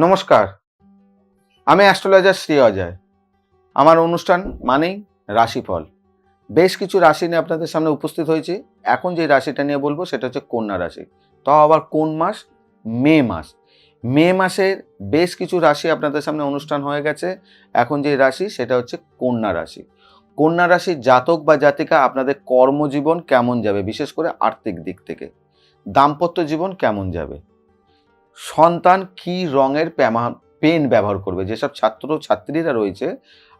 নমস্কার। আমি অ্যাস্ট্রোলজার শ্রী অজয়। আমার অনুষ্ঠান মানেই রাশিফল। বেশ কিছু রাশি নিয়ে আপনাদের সামনে উপস্থিত হয়েছি। এখন যে রাশিটা নিয়ে বলব সেটা হচ্ছে কন্যা রাশি। তাও আবার কোন মাস? মে মাস। মে মাসের বেশ কিছু রাশি আপনাদের সামনে অনুষ্ঠান হয়ে গেছে। এখন যে রাশি সেটা হচ্ছে কন্যা রাশি। কন্যা রাশির জাতক বা জাতিকা আপনাদের কর্মজীবন কেমন যাবে? বিশেষ করে আর্থিক দিক থেকে। দাম্পত্য জীবন কেমন যাবে? সন্তান কি রঙের পেন ব্যবহার করবে? যেসব ছাত্র ছাত্রীরা রয়েছে,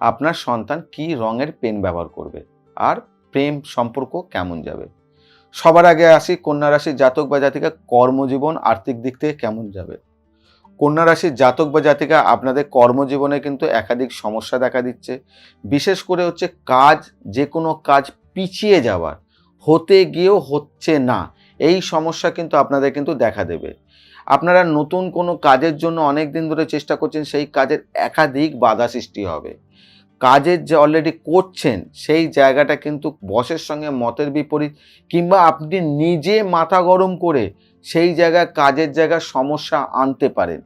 আপনার সন্তান কি রঙের পেন ব্যবহার করবে? আর প্রেম সম্পর্ক কেমন যাবে? সবার আগে আসি কন্যা রাশির জাতক বা জাতিকা কর্মজীবন আর্থিক দিক থেকে কেমন যাবে? কন্যা রাশির জাতক বা জাতিকা আপনাদের কর্মজীবনে কিন্তু একাধিক সমস্যা দেখা দিচ্ছে। বিশেষ করে হচ্ছে কাজ যে কোনো কাজ পিছিয়ে যাওয়ার, হতে গিয়েও হচ্ছে না। এই সমস্যা কিন্তু আপনাদের কিন্তু দেখা দেবে। আপনারা নতুন কোনো কাজের জন্য অনেক দিন ধরে চেষ্টা করছেন, সেই কাজের একাধিক বাধা সৃষ্টি হবে। কাজের যে অলরেডি করছেন, সেই জায়গাটা কিন্তু বসের সঙ্গে মতের বিপরীত, কিংবা আপনি নিজে মাথা গরম করে সেই জায়গায় কাজের জায়গায় সমস্যা আনতে পারেন।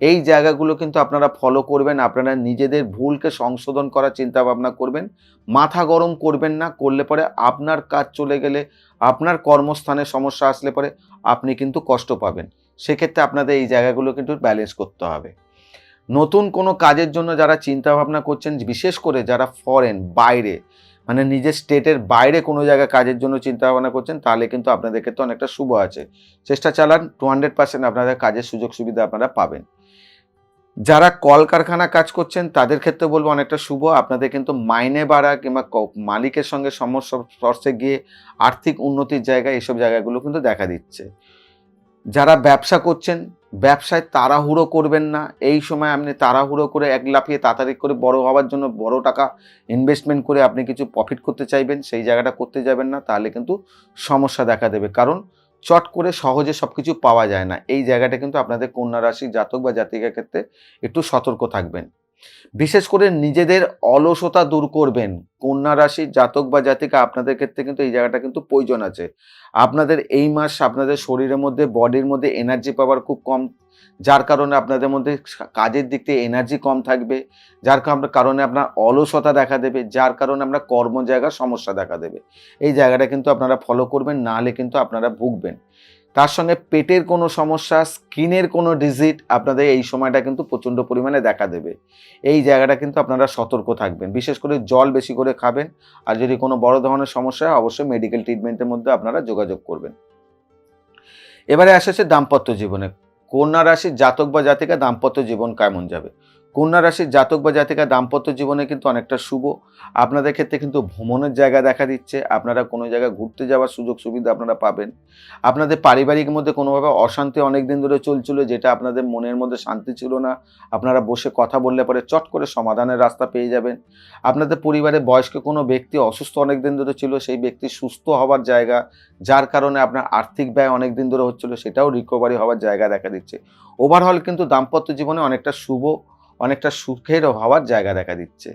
এই জায়গাগুলো কিন্তু আপনারা ফলো করবেন, আপনারা নিজেদের ভুলকে সংশোধন করার চিন্তা ভাবনা করবেন, মাথা গরম করবেন না, করলে পরে আপনার কাজ চলে গেলে আপনার কর্মস্থানে সমস্যা আসলে পরে আপনি কিন্তু কষ্ট পাবেন। সেক্ষেত্রে আপনাদের এই জায়গাগুলো কিন্তু ব্যালেন্স করতে হবে। নতুন কোনো কাজের জন্য যারা চিন্তা ভাবনা করছেন, বিশেষ করে যারা ফরেন বাইরে মানে নিজের স্টেটের বাইরে কোনো জায়গায় কাজের জন্য চিন্তা ভাবনা করছেন, তাহলে কিন্তু আপনাদের ক্ষেত্রে অনেকটা শুভ আছে। চেষ্টা চালান টু হান্ড্রেড পার্সেন্ট আপনাদের কাজের সুযোগ সুবিধা আপনারা পাবেন। যারা কলকারখানা কাজ করছেন, তাদের ক্ষেত্রে বলব অনেকটা শুভ। আপনাদের কিন্তু মাইনে বাড়া কিংবা মালিকের সঙ্গে সমস্যা গিয়ে আর্থিক উন্নতির জায়গা এসব জায়গাগুলো কিন্তু দেখা দিচ্ছে। যারা ব্যবসা করছেন, ব্যবসায় তাড়াহুড়ো করবেন না। এই সময় আপনি তাড়াহুড়ো করে এক লাফিয়ে তাড়াতাড়ি করে বড় হওয়ার জন্য বড় টাকা ইনভেস্টমেন্ট করে আপনি কিছু প্রফিট করতে চাইবেন, সেই জায়গাটা করতে যাবেন না, তাহলে কিন্তু সমস্যা দেখা দেবে। কারণ চট করে সহজে সব কিছু পাওয়া যায় না। এই জায়গাটা কিন্তু আপনাদের কন্যা রাশি জাতক বা জাতিকার ক্ষেত্রে একটু সতর্ক থাকবেন। বিশেষ করে নিজেদের অলসতা দূর করবেন। কন্যা রাশির জাতক বা জাতিকা, আপনাদের ক্ষেত্রে কিন্তু এই জায়গাটা কিন্তু প্রয়োজন আছে। আপনাদের এই মাস আপনাদের শরীরের মধ্যে বডির মধ্যে এনার্জি পাওয়ার খুব কম, যার কারণে আপনাদের মধ্যে কাজের দিক থেকে এনার্জি কম থাকবে। যার কারণ- আপনার অলসতা দেখা দেবে, যার কারণে আপনার কর্ম জায়গার সমস্যা দেখা দেবে। এই জায়গাটা কিন্তু আপনারা ফলো করবেন নাহলে কিন্তু আপনারা ভুগবেন। তার সঙ্গে পেটের কোনো সমস্যা, স্কিনের কোনো ডিজিট আপনাদের এই সময়টা কিন্তু প্রচণ্ড পরিমাণে দেখা দেবে। এই জায়গাটা কিন্তু আপনারা সতর্ক থাকবেন। বিশেষ করে জল বেশি করে খাবেন আর যদি কোনো বড় ধরনের সমস্যা হয়, অবশ্যই মেডিকেল ট্রিটমেন্টের মধ্যে আপনারা যোগাযোগ করবেন। এবারে আসে দাম্পত্য জীবনে। কন্যা রাশির জাতক বা জাতিকা দাম্পত্য জীবন কেমন যাবে? কন্যা রাশির জাতক বা জাতিকা দাম্পত্য জীবনে কিন্তু অনেকটা শুভ। আপনাদের ক্ষেত্রে কিন্তু ভ্রমণের জায়গা দেখা দিচ্ছে। আপনারা কোনো জায়গায় ঘুরতে যাওয়ার সুযোগ সুবিধা আপনারা পাবেন। আপনাদের পারিবারিক মধ্যে কোনোভাবে অশান্তি অনেক দিন ধরে চলছিল, যেটা আপনাদের মনের মধ্যে শান্তি ছিল না। আপনারা বসে কথা বললে পরে চট করে সমাধানের রাস্তা পেয়ে যাবেন। আপনাদের পরিবারে বয়স্ক কোনো ব্যক্তি অসুস্থ অনেক দিন ধরে ছিল, সেই ব্যক্তি সুস্থ হওয়ার জায়গা, যার কারণে আপনার আর্থিক ব্যয় অনেক দিন ধরে হচ্ছিল, সেটাও রিকভারি হওয়ার জায়গা দেখা দিচ্ছে। ওভারঅল কিন্তু দাম্পত্য জীবনে অনেকটা শুভ। অনেকটা সুখের হওয়ার জায়গা দেখা দিচ্ছে।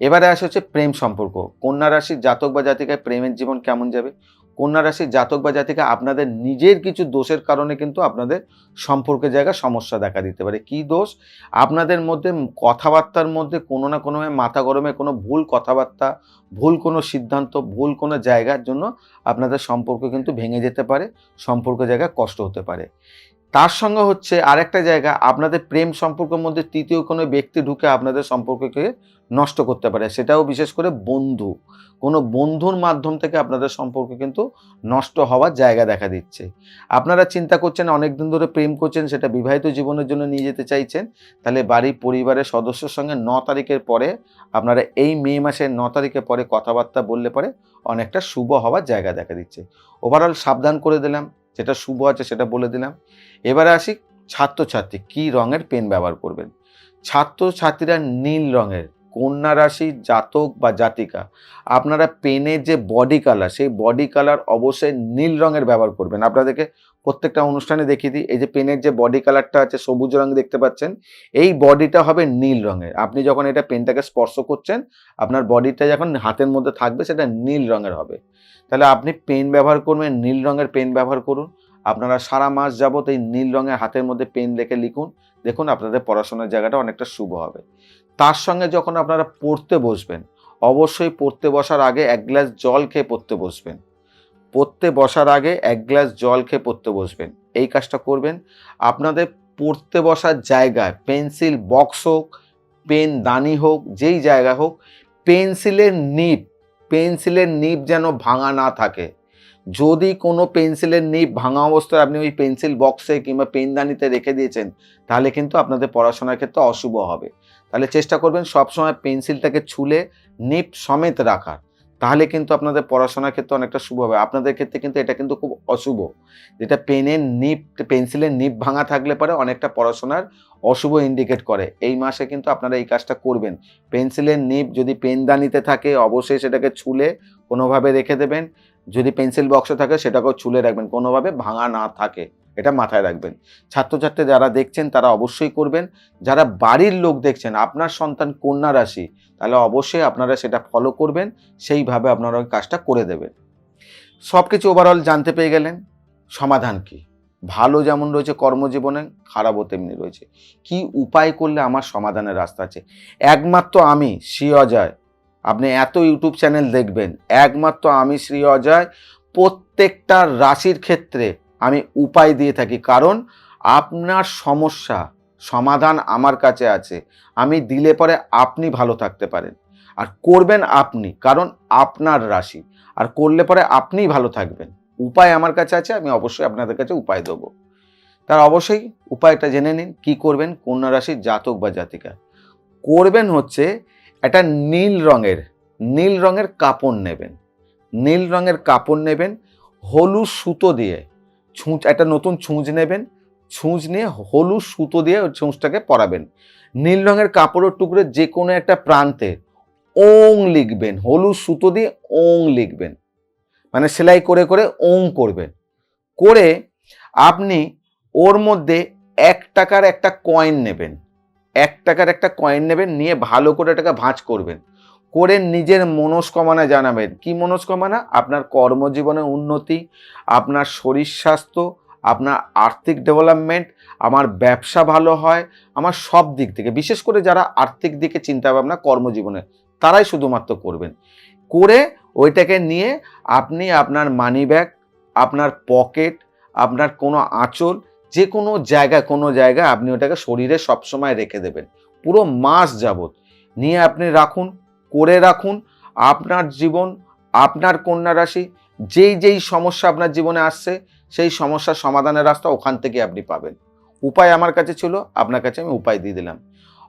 এবারে আসে হচ্ছে প্রেম সম্পর্ক। কন্যা রাশির জাতক বা জাতিকায় প্রেমের জীবন কেমন যাবে? কন্যা রাশির জাতক বা জাতিকা আপনাদের নিজের কিছু দোষের কারণে কিন্তু আপনাদের সম্পর্কের জায়গায় সমস্যা দেখা দিতে পারে। কি দোষ? আপনাদের মধ্যে কথাবার্তার মধ্যে কোনো না কোনো মাথা গরমে কোনো ভুল কথাবার্তা, ভুল কোনো সিদ্ধান্ত, ভুল কোনো জায়গার জন্য আপনাদের সম্পর্ক কিন্তু ভেঙে যেতে পারে সম্পর্ক জায়গায় কষ্ট হতে পারে। তার সঙ্গে হচ্ছে আরেকটা জায়গা, আপনাদের প্রেম সম্পর্কের মধ্যে তৃতীয় কোনো ব্যক্তি ঢুকে আপনাদের সম্পর্ককে নষ্ট করতে পারে। সেটাও বিশেষ করে বন্ধু। কোনো বন্ধুর মাধ্যম থেকে আপনাদের সম্পর্ক কিন্তু নষ্ট হওয়ার জায়গা দেখা দিচ্ছে। আপনারা চিন্তা করছেন অনেক দিন ধরে প্রেম করছেন, সেটা বিবাহিত জীবনের জন্য নিয়ে যেতে চাইছেন। তাহলে বাড়ির পরিবারের সদস্যের সঙ্গে ন তারিখের পরে আপনারা এই মে মাসের ন তারিখের পরে কথাবার্তা বললে পরে অনেকটা শুভ হওয়ার জায়গা দেখা দিচ্ছে। ওভারঅল সাবধান করে দিলাম। যেটা শুভ আছে সেটা বলে দিলাম। এবারে আসি ছাত্রছাত্রী, কি রঙের পেন ব্যবহার করবেন? ছাত্রছাত্রীরা নীল রঙের কন্যা রাশি জাতক বা জাতিকা, আপনারা পেনের যে বডি কালার সেই বডি কালার অবশ্যই নীল রঙের ব্যবহার করবেন। আপনাদেরকে প্রত্যেকটা অনুষ্ঠানে দেখিয়ে দিই, এই যে পেনের যে বডি কালারটা আছে, সবুজ রঙ দেখতে পাচ্ছেন, এই বডিটা হবে নীল রঙের। আপনি যখন এটা পেনটাকে স্পর্শ করছেন, আপনার বডিটা যখন হাতের মধ্যে থাকবে, সেটা নীল রঙের হবে। তাহলে আপনি পেন ব্যবহার করবেন, নীল রঙের পেন ব্যবহার করুন। আপনারা সারা মাস যাবত এই নীল রঙের হাতের মধ্যে পেন রেখে লিখুন। দেখুন, আপনাদের পড়াশোনার জায়গাটা অনেকটা শুভ হবে। তার সঙ্গে যখন আপনারা পড়তে বসবেন, অবশ্যই পড়তে বসার আগে এক গ্লাস জল খেয়ে পড়তে বসবেন। পড়তে বসার আগে এক গ্লাস জল খেয়ে পড়তে বসবেন। এই কাজটা করবেন। আপনাদের পড়তে বসার জায়গায় পেন্সিল বক্স হোক, পেন দানি হোক, যেই জায়গা হোক, পেন্সিলের নিপ পেন্সিলের নিপ যেন ভাঙা না থাকে। যদি কোনো পেন্সিলের নিপ ভাঙা অবস্থায় আপনি ওই পেন্সিল বক্সে কিংবা পেনদানিতে রেখে দিয়েছেন, তাহলে কিন্তু আপনাদের পড়াশোনার ক্ষেত্রে অশুভ হবে। তাহলে চেষ্টা করবেন সবসময় পেন্সিলটাকে ছুলে নিপ সমেত রাখার। তাহলে কিন্তু আপনাদের পড়াশোনার ক্ষেত্রে অনেকটা শুভ হবে। আপনাদের ক্ষেত্রে কিন্তু এটা কিন্তু খুব অশুভ। যেটা পেনের নিপ, পেন্সিলের নিপ ভাঙা থাকলে পরে অনেকটা পড়াশোনার অশুভ ইন্ডিকেট করে। এই মাসে কিন্তু আপনারা এই কাজটা করবেন। পেন্সিলের নিপ যদি পেনদানিতে থাকে, অবশ্যই সেটাকে ছুলে কোনোভাবে রেখে দেবেন। যদি পেন্সিল বক্সে থাকে সেটাকেও চুলে রাখবেন, কোনোভাবে ভাঙা না থাকে, এটা মাথায় রাখবেন। ছাত্রছাত্রী যারা দেখছেন তারা অবশ্যই করবেন। যারা বাড়ির লোক দেখছেন, আপনার সন্তান কন্যা রাশি, তাহলে অবশ্যই আপনারা সেটা ফলো করবেন, সেইভাবে আপনারা কাজটা করে দেবেন। সব কিছু ওভারঅল জানতে পেয়ে গেলেন, সমাধান কি? ভালো যেমন রয়েছে কর্মজীবনে, খারাপও তেমনি রয়েছে। কি উপায় করলে আমার সমাধানের রাস্তা আছে? একমাত্র আমি, শ্রী অজয় আপনি এত ইউটিউব চ্যানেল দেখবেন, একমাত্র আমি শ্রী অজয়, প্রত্যেকটা রাশির ক্ষেত্রে আমি উপায় দিয়ে থাকি। কারণ আপনার সমস্যা, সমাধান আমার কাছে আছে। আমি দিলে পরে আপনি ভালো থাকতে পারেন। আর করবেন আপনি, কারণ আপনার রাশি। আর করলে পরে আপনিই ভালো থাকবেন। উপায় আমার কাছে আছে, আমি অবশ্যই আপনাদের কাছে উপায় দেবো। তার অবশ্যই উপায়টা জেনে নিন, কি করবেন কন্যা রাশির জাতক বা জাতিকা। করবেন হচ্ছে একটা নীল রঙের নীল রঙের কাপড় নেবেন। নীল রঙের কাপড় নেবেন, হলুদ সুতো দিয়ে ছুঁচ, একটা নতুন ছুঁচ নেবেন, ছুঁচ নিয়ে হলুদ সুতো দিয়ে ওই ছুঁচটাকে পরাবেন। নীল রঙের কাপড়ের টুকরো যে কোনো একটা প্রান্তে ওং লিখবেন, হলুদ সুতো দিয়ে ওং লিখবেন। মানে সেলাই করে করে ওং করবেন। করে আপনি ওর মধ্যে এক টাকার একটা কয়েন নেবেন। এক টাকার একটা কয়েন নেবেন, নিয়ে ভালো করে এটাকে ভাঁজ করবেন। করে নিজের মনস্কামনা জানাবেন। কি মনস্কামনা? আপনার কর্মজীবনে উন্নতি, আপনার শরীর স্বাস্থ্য, আপনার আর্থিক ডেভেলপমেন্ট আমার ব্যবসা ভালো হয়, আমার সব দিক থেকে। বিশেষ করে যারা আর্থিক দিকে চিন্তা ভাবনা কর্মজীবনে, তারাই শুধুমাত্র করবেন। করে ওইটাকে নিয়ে আপনি আপনার মানি ব্যাগ আপনার পকেট আপনার কোনো আঁচল যে কোনো জায়গায় কোনো জায়গায় আপনি ওটাকে শরীরে সবসময় রেখে দেবেন। পুরো মাস যাবত নিয়ে আপনি রাখুন, করে রাখুন। আপনার জীবন, আপনার কন্যা রাশি, যেই যেই সমস্যা আপনার জীবনে আসছে, সেই সমস্যার সমাধানের রাস্তা ওখান থেকে আপনি পাবেন। উপায় আমার কাছে ছিল, আপনার কাছে আমি উপায় দিয়ে দিলাম।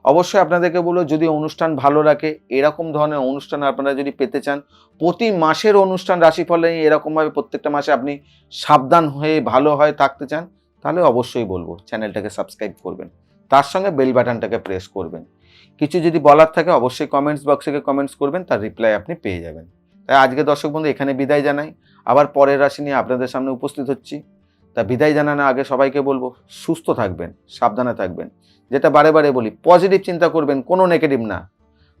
অবশ্যই আপনাদেরকে বলব, যদি অনুষ্ঠান ভালো রাখে, এরকম ধরনের অনুষ্ঠান আপনারা যদি পেতে চান, প্রতি মাসের অনুষ্ঠান রাশিফলে এরকমভাবে প্রত্যেকটা মাসে আপনি সাবধান হয়ে ভালো হয়ে থাকতে চান তাহলে অবশ্যই বলব, চ্যানেলটাকে সাবস্ক্রাইব করবেন। তার সঙ্গে বেল বাটনটাকে প্রেস করবেন। কিছু যদি বলার থাকে অবশ্যই কমেন্টস বক্সে কমেন্টস করবেন, তার রিপ্লাই আপনি পেয়ে যাবেন। তাই আজকে দর্শক বন্ধু, এখানে বিদায় জানাই। আবার পরের রাশি নিয়ে আপনাদের সামনে উপস্থিত হচ্ছি। তা বিদায় জানানোর আগে সবাইকে বলব, সুস্থ থাকবেন, সাবধানে থাকবেন। যেটা বারে বারে বলি পজিটিভ চিন্তা করবেন, কোনো নেগেটিভ না।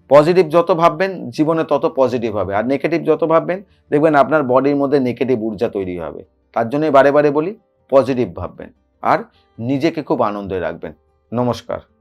পজিটিভ যত ভাববেন, জীবনে তত পজিটিভ হবে। আর নেগেটিভ যত ভাববেন, দেখবেন আপনার বডির মধ্যে নেগেটিভ ঊর্জা তৈরি হবে। তার জন্যই বারে বারে বলি পজিটিভ ভাববেন। আর নিজেকে খুব আনন্দে রাখবেন। নমস্কার।